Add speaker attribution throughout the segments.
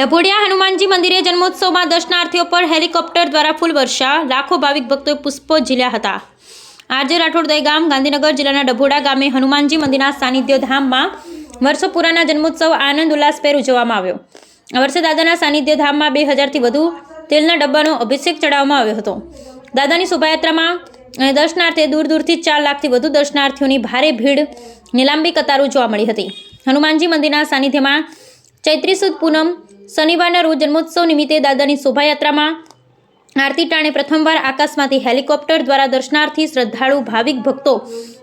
Speaker 1: ડભોડિયા હનુમાનજી મંદિરે જન્મોત્સવમાં દર્શનાર્થીઓ પર હેલિકોપ્ટર દ્વારા ફૂલ વર્ષા, લાખો ભાવિક ભક્તોએ પુષ્પો ઝીલ્યા હતા. આરજે રાઠોડ ગામ ગાંધીનગર જિલ્લાના ડભોડા ગામે હનુમાનજી મંદિરના સાનિધ્ય ધામમાં વર્ષો પુરાના જન્મોત્સવ આનંદ ઉલ્લાસભેર ઉજવવામાં આવ્યો. વર્ષે દાદાના સાનિધ્ય ધામમાં બે હજારથી વધુ તેલના ડબ્બાનો અભિષેક ચડાવવામાં આવ્યો હતો. દાદાની શોભાયાત્રામાં અને દર્શનાર્થે દૂર દૂરથી ચાર લાખથી વધુ દર્શનાર્થીઓની ભારે ભીડ, નીલાંબી કતારો જોવા મળી હતી. હનુમાનજી મંદિરના સાનિધ્યમાં ચૈત્રી સુદ પૂનમ શનિવારના રોજ જન્મોત્સવ નિમિત્તે દાદાની શોભાયાત્રામાં આરતી ટાણે પ્રથમવાર આકાશમાંથી હેલિકોપ્ટર દ્વારા દર્શનાર્થી શ્રદ્ધાળુ, ભાવિક ભક્તો,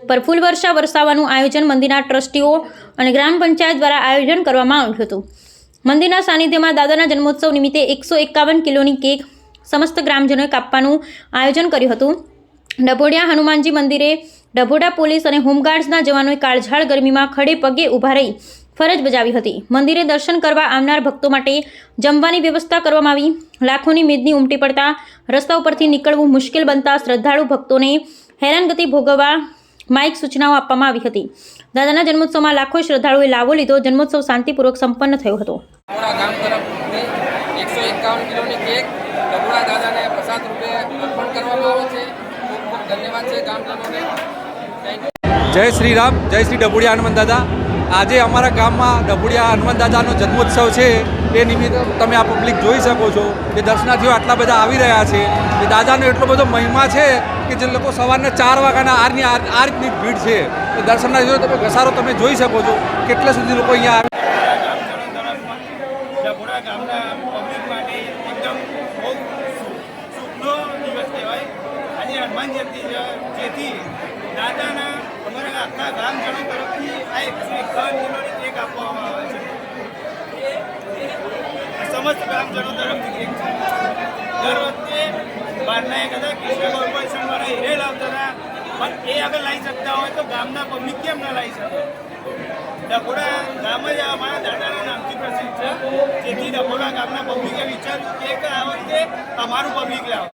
Speaker 1: પર ફૂલવર્ષા વરસાવવાનું આયોજન મંદિરના ટ્રસ્ટીઓ અને ગ્રામ પંચાયત દ્વારા આયોજન કરવામાં આવ્યું હતું. મંદિરના સાનિધ્યમાં દાદાના જન્મોત્સવ નિમિત્તે એકસો એકાવન કિલોની કેક સમસ્ત ગ્રામજનોએ કાપવાનું આયોજન કર્યું હતું. ડભોડિયા હનુમાનજી મંદિરે ડભોડા પોલીસ અને હોમગાર્ડ્સના જવાનોએ કાળઝાળ ગરમીમાં ખડે પગે ઊભા રહી ફરજ બજાવી હતી. મંદિરે દર્શન કરવા આવનાર ભક્તો માટે જમવાની વ્યવસ્થા કરવામાં આવી. લાખોની મેદની ઉમટી પડતા રસ્તા ઉપરથી નીકળવું મુશ્કેલ બનતા શ્રદ્ધાળુ ભક્તોને હેરાનગતિ ભોગવવા માઇક સૂચનાઓ આપવામાં આવી હતી. દાદાના જન્મોત્સવમાં લાખો શ્રદ્ધાળુએ લાવો લીધો. જન્મોત્સવ શાંતિપૂર્વક સંપન્ન થયો હતો.
Speaker 2: ડબુડા ગામ તરફથી એકસો એકાવન કિલોની કેક ડબુડા દાદાને પ્રસાદ રૂપે અર્પણ કરવામાં આવે છે. ખૂબ ખૂબ ધન્યવાદ છે ગામજનોને.
Speaker 3: જય શ્રી રામ. જય શ્રી ડબુડિયા હનુમાન દાદા. આજે અમારા ગામમાં ડભુડિયા હનુમાન દાદાનો જન્મોત્સવ છે. એ નિમિત્તે તમે આ પબ્લિક જોઈ શકો છો કે દર્શનાર્થીઓ આટલા બધા આવી રહ્યા છે. કે દાદાનો એટલો બધો મહિમા છે કે જે લોકો સવારના ચાર વાગ્યાના આરની આ રીતની ભીડ છે. તો દર્શનાર્થીઓ તમે ઘસારો તમે જોઈ શકો છો કેટલા સુધી લોકો અહીંયા આવે.
Speaker 4: હનુમાન જયંતિ જેથી દાદાના અમારા આખા ગામજનો તરફથી કિલોની આપવામાં આવે છે. સમસ્ત ગામજનો તરફથી કેક છે. દર વખતે બહારના એક હતા કોર્પોરેશન કોર્પોરેશનવાળા હીરે પણ એ આગળ લાવી શકતા હોય તો ગામના પબ્લિક કેમ લાવી શકે? ડભોડા ગામ અમારા દાદાના નામથી પ્રસિદ્ધ છે. જેથી ડભોડા ગામના પબ્લિકે વિચાર્યું કે આ વખતે અમારું પબ્લિક લાવો.